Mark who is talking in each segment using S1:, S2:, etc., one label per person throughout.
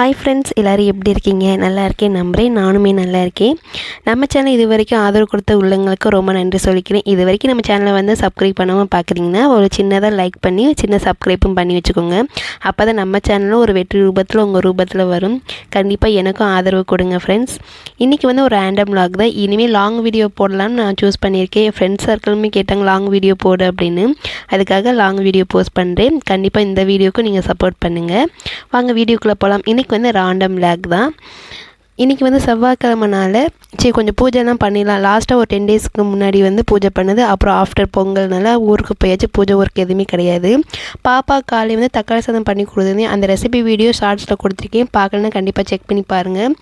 S1: Hi friends எல்லோரும் எப்படி இருக்கீங்க? நல்லா இருக்கேன் நம்புகிறேன் நானுமே நல்லா இருக்கேன். நம்ம சேனல் இது வரைக்கும் ஆதரவு கொடுத்த உள்ளங்களுக்கு ரொம்ப நன்றி சொல்லிக்கிறேன். இது வரைக்கும் நம்ம சேனலை வந்து சப்ஸ்கிரைப் பண்ணாமல் பார்க்குறீங்கன்னா ஒரு சின்னதாக லைக் பண்ணி சின்ன சப்ஸ்கிரைப்பும் பண்ணி வச்சுக்கோங்க. அப்போ தான் நம்ம சேனலும் ஒரு வெற்றி ரூபத்தில் உங்கள் ரூபத்தில் வரும். கண்டிப்பாக எனக்கும் ஆதரவு கொடுங்க ஃப்ரெண்ட்ஸ் இன்றைக்கி வந்து ஒரு ரேண்டம் லாக் தான். இனிமேல் லாங் வீடியோ போடலான்னு நான் சூஸ் பண்ணியிருக்கேன். என் ஃப்ரெண்ட்ஸ் சர்க்கிளுமே கேட்டாங்க லாங் வீடியோ போடு அப்படின்னு. அதுக்காக லாங் வீடியோ போஸ்ட் பண்ணுறேன் கண்டிப்பாக இந்த வீடியோக்கும் நீங்கள் சப்போர்ட் பண்ணுங்கள் வாங்க வீடியோக்குள்ளே போகலாம் இன்றைக்கி வந்து ராண்டம் லேக் தான். இன்றைக்கி வந்து செவ்வாய்க்கிழமனால சரி கொஞ்சம் பூஜைலாம் பண்ணிடலாம். லாஸ்ட்டாக ஒரு டென் டேஸ்க்கு முன்னாடி வந்து பூஜை பண்ணது. அப்புறம் ஆஃப்டர் பொங்கல்னால ஊருக்கு போயாச்சு. பூஜை ஒர்க் எதுவுமே கிடையாது. பாப்பா காலை வந்து தக்காளி சாதம் பண்ணி கொடுத்துருந்தேன். அந்த ரெசிபி வீடியோ ஷார்ட்ஸில் கொடுத்துருக்கேன். பார்க்கலன்னா கண்டிப்பாக செக் பண்ணி பாருங்கள்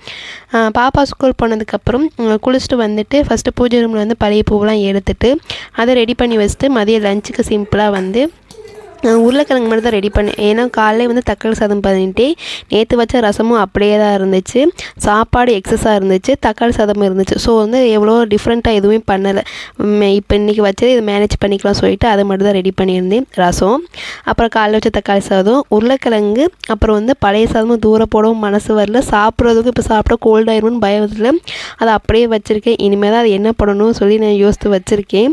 S1: பாப்பா ஸ்கூல் போனதுக்கப்புறம் குளிச்சுட்டு வந்துட்டு ஃபஸ்ட்டு பூஜை ரூமில் வந்து பழைய பூவெலாம் எடுத்துட்டு அதை ரெடி பண்ணி வச்சுட்டு மதியம் லஞ்சுக்கு சிம்பிளாக வந்து உருளைக்கிழங்கு மட்டும் தான் ரெடி பண்ணேன். ஏன்னா காலையில் வந்து தக்காளி சாதம் பண்ணிட்டு நேற்று வச்ச ரசமும் அப்படியே தான் இருந்துச்சு. சாப்பாடு எக்ஸஸாக இருந்துச்சு. தக்காளி சாதமும் இருந்துச்சு. ஸோ வந்து எவ்வளோ டிஃப்ரெண்ட்டாக எதுவுமே பண்ணலை. இப்போ இன்றைக்கி வச்சது இதை மேனேஜ் பண்ணிக்கலாம் சொல்லிட்டு அதை மட்டும் தான் ரெடி பண்ணியிருந்தேன். ரசம் அப்புறம் காலையில் வச்ச தக்காளி சாதம் உருளைக்கிழங்கு அப்புறம் வந்து பழைய சாதமும் தூர போடவும் மனசு வரல. சாப்பிட்றதுக்கும் இப்போ சாப்பிட்டா கோல்ட் ஆயிரும்னு பயத்தில் அதை அப்படியே வச்சுருக்கேன். இனிமேல் தான் அது என்ன பண்ணணும்னு சொல்லி நான் யோசித்து வச்சுருக்கேன்.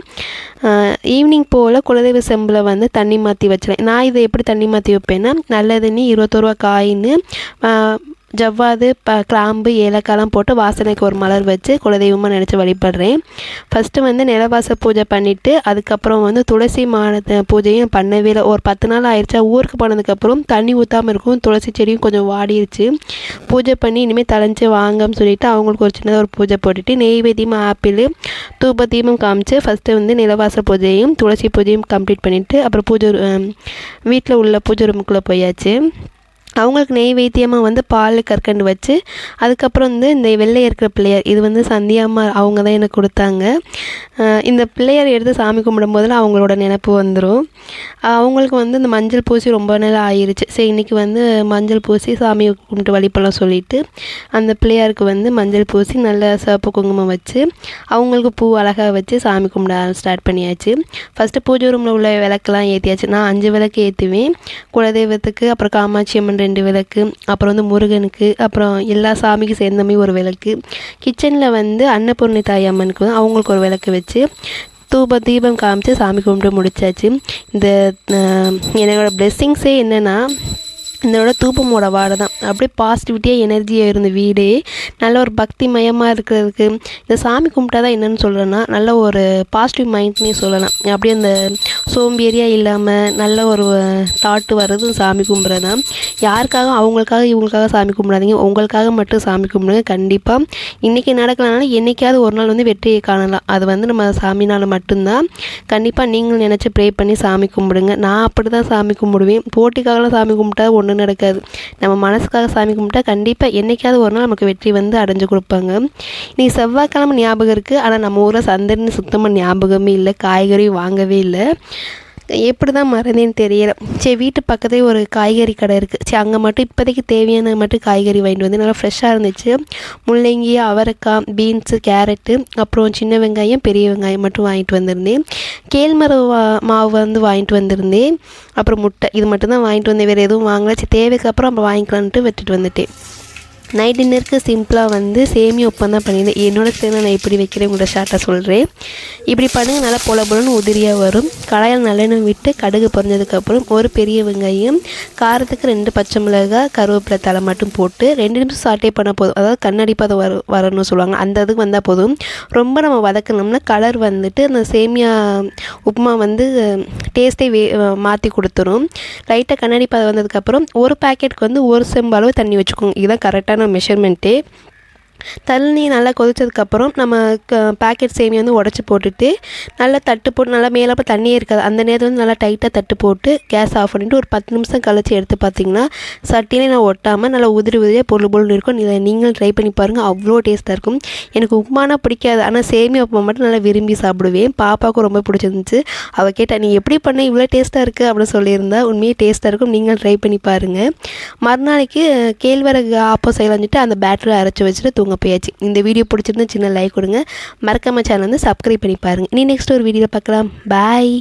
S1: ஈவினிங் போல் குலதெய்வ செம்பில் வந்து தண்ணி மாற்றி வச்சுருவேன். நான் இதை எப்படி தண்ணி மாற்றி வைப்பேன்னா நல்ல தண்ணி இருபத்தோருவா காயின்னு ஜவ்வாது ப கிராம்பு ஏலக்காயெலாம் போட்டு வாசனைக்கு ஒரு மலர் வச்சு குலதெய்வமாக நினச்சி வழிபடுறேன். ஃபஸ்ட்டு வந்து நிலவாச பூஜை பண்ணிவிட்டு அதுக்கப்புறம் வந்து துளசி மாட பூஜையும் பண்ணவே இல்லை. ஒரு பத்து நாள் ஆயிடுச்சா. ஊருக்கு போனதுக்கப்புறம் தண்ணி ஊற்றாமல் இருக்கும். துளசி செடியும் கொஞ்சம் வாடிடுச்சு பூஜை பண்ணி இனிமேல் தலைஞ்சு வாங்கன்னு சொல்லிவிட்டு அவங்களுக்கு ஒரு சின்னதாக ஒரு பூஜை போட்டுட்டு நெய்வேதியமாக ஆப்பிள் தூப தீபம் காமிச்சு ஃபஸ்ட்டு வந்து நிலவாச பூஜையும் துளசி பூஜையும் கம்ப்ளீட் பண்ணிவிட்டு அப்புறம் பூஜை வீட்டில் உள்ள பூஜை ரூமுக்குள்ளே போயாச்சு. அவங்களுக்கு நெய்வேத்தியமாக வந்து பால் கற்கண்டு வச்சு அதுக்கப்புறம் வந்து இந்த வெள்ளை இருக்கிற பிள்ளையார் இது வந்து சந்தியாம்மா அவங்க தான் எனக்கு கொடுத்தாங்க. இந்த பிள்ளையார் எடுத்து சாமி கும்பிடும் போதில் அவங்களோட நினப்பு வந்துடும் அவங்களுக்கு வந்து இந்த மஞ்சள் பூசி ரொம்ப நாள் ஆயிடுச்சு சரி இன்றைக்கி வந்து மஞ்சள் பூசி சாமி கும்பிட்டு வழிபடலாம் சொல்லிவிட்டு அந்த பிள்ளையாருக்கு வந்து மஞ்சள் பூசி நல்ல சிவப்பு குங்குமம் வச்சு அவங்களுக்கு பூ அழகாக வச்சு சாமி கும்பிட ஸ்டார்ட் பண்ணியாச்சு. ஃபஸ்ட்டு பூஜை ரூமில் உள்ள விளக்கெலாம் ஏற்றியாச்சு நான் அஞ்சு விளக்கு ஏற்றுவேன் குலதெய்வத்துக்கு அப்புறம் காமாட்சி அம்மன் ரெண்டு விளக்கு அப்புறம் வந்து முருகனுக்கு அப்புறம் எல்லா சாமிக்கும் சேர்ந்த மாதிரி ஒரு விளக்கு. கிச்சனில் வந்து அன்னபூர்ணி தாய் அம்மனுக்கு வந்து அவங்களுக்கு ஒரு விளக்கு வச்சு தூப தீபம் காமிச்சு சாமி கும்பிட்டு முடிச்சாச்சு. இந்த என்னோடய பிளெஸ்ஸிங்ஸே என்னென்னா இதோட தூப்பமோட வாடை தான் அப்படியே பாசிட்டிவிட்டியாக எனர்ஜியாக இருந்த வீடே. நல்ல ஒரு பக்தி மயமாக இருக்கிறதுக்கு. இந்த சாமி கும்பிட்டா தான் என்னென்னு சொல்கிறேன்னா நல்ல ஒரு பாசிட்டிவ் மைண்ட்னே சொல்லலாம். அப்படியே அந்த சோம்பேறியாக இல்லாமல் நல்ல ஒரு தாட்டு வர்றது சாமி கும்பிட்றது தான் யாருக்காக? அவங்களுக்காக இவங்களுக்காக சாமி கும்பிடாதீங்க. உங்களுக்காக மட்டும் சாமி கும்பிடுங்க. கண்டிப்பாக இன்றைக்கி நடக்கலனாலும் என்றைக்காவது ஒரு நாள் வந்து வெற்றியை காணலாம். அது வந்து நம்ம சாமினால் மட்டும்தான். கண்டிப்பாக நீங்கள் நினச்சி ப்ரே பண்ணி சாமி கும்பிடுங்க. நான் அப்படி தான் சாமி கும்பிடுவேன். போட்டிக்காகலாம் சாமி கும்பிட்டா ஒன்று ஒன்றும் நடக்காது. நம்ம மனசுக்காக சாமி கும்பிட்டா கண்டிப்பாக என்றைக்காவது ஒரு நாள் நமக்கு வெற்றி வந்து அடைஞ்சு கொடுப்பாங்க. இன்றைக்கி செவ்வாய்க்கிழமை ஞாபகம் இருக்குது ஆனால் நம்ம ஊரில் சந்தைன்னு சுத்தமாக ஞாபகமே இல்லை. காய்கறி வாங்கவே இல்லை. எப்படி தான் மறந்தேன்னு தெரியல. சரி வீட்டு பக்கத்தே ஒரு காய்கறி கடை இருக்குது சரி அங்கே மட்டும் இப்போதைக்கு தேவையான மட்டும் காய்கறி வாங்கிட்டு வந்து நல்லா ஃப்ரெஷ்ஷாக இருந்துச்சு. முள்ளங்கி அவரைக்காய் பீன்ஸு கேரட்டு அப்புறம் சின்ன வெங்காயம் பெரிய வெங்காயம் மட்டும் வாங்கிட்டு வந்திருந்தேன். கேழ்மர மாவு வந்து வாங்கிட்டு வந்திருந்தேன். அப்புறம் முட்டை இது மட்டும் தான் வாங்கிட்டு வந்தேன். வேறு எதுவும் வாங்கலை. சரி தேவைக்கு அப்புறம் அப்புறம் வாங்கிக்கலான்ட்டு விட்டுட்டு வந்துட்டேன். நைட் டின்னருக்கு சிம்பிளாக வந்து சேமியா உப்பம் தான் பண்ணியிருந்தேன். என்னோடய சேர்ந்து நான் இப்படி வைக்கிறேன் உங்களோட ஷார்ட்டாக சொல்கிறேன் இப்படி பண்ணுங்க நல்லா பொல பொலன்னு உதிரியாக வரும். கடாயில் நல்லெண்ணெய் விட்டு கடுகு பொறிஞ்சதுக்கப்புறம் ஒரு பெரிய வெங்காயம் காரத்துக்கு ரெண்டு பச்சை மிளகாய் கருவேப்பிலை தலை மட்டும் போட்டு ரெண்டு நிமிஷம் சாட்டே பண்ணால் போதும். அதாவது கண்ணாடி அதை வர வரணும்னு சொல்லுவாங்க. அந்த இதுக்கு வந்தால் போதும். ரொம்ப நம்ம வதக்கணும்னா கலர் வந்துட்டு அந்த சேமியா உப்புமா வந்து டேஸ்ட்டே வே மாற்றி கொடுத்துரும். லைட்டாக கண்ணாடி பாதை வந்ததுக்கப்புறம் ஒரு பேக்கெட்டுக்கு வந்து ஒரு செம்பளவு தண்ணி வச்சுக்கோங்க. இதுதான் கரெக்டாக పెట్టాను మెషర్మెంటే தண்ணி நல்லா கொதிச்சதுக்கப்புறம் நம்ம க பேக்கெட் சேமியா வந்து உடச்சி போட்டுட்டு நல்லா தட்டு போட்டு நல்லா மேலே அப்போ தண்ணியே இருக்காது. அந்த நேரத்தில் வந்து நல்லா டைட்டாக தட்டு போட்டு கேஸ் ஆஃப் பண்ணிவிட்டு ஒரு பத்து நிமிஷம் கழிச்சு எடுத்து பார்த்தீங்கன்னா சட்டியிலே நான் ஒட்டாமல் நல்லா உதிரி உதிரியாக பொருள் பொருள் இருக்கும். இதை நீங்களும் ட்ரை பண்ணி பாருங்கள் அவ்வளோ டேஸ்ட்டாக இருக்கும். எனக்கு உப்புமானா பிடிக்காது. ஆனால் சேமியா உப்புமா மட்டும் நல்லா விரும்பி சாப்பிடுவேன். பாப்பாவுக்கும் ரொம்ப பிடிச்சிருந்துச்சு. அவள் கேட்டால் நீ எப்படி பண்ண? இவ்வளோ டேஸ்ட்டாக இருக்குது அப்படின்னு சொல்லியிருந்தா உண்மையே டேஸ்ட்டாக இருக்கும். நீங்கள் ட்ரை பண்ணி பாருங்கள் மறுநாளைக்கு கேழ்வரகு ஆப்போ செய்யலாம்னுட்டு அந்த பேட்டரி அரைச்சி வச்சுட்டு தூங்க போயாச்சு இந்த வீடியோ பிடிச்சிருந்தா சின்ன லைக் கொடுங்க. மறக்காம சேனல் வந்து சப்ஸ்கிரைப் பண்ணி பாருங்கள் நீ நெக்ஸ்ட் ஒரு வீடியோவில் பார்க்கலாம். பாய்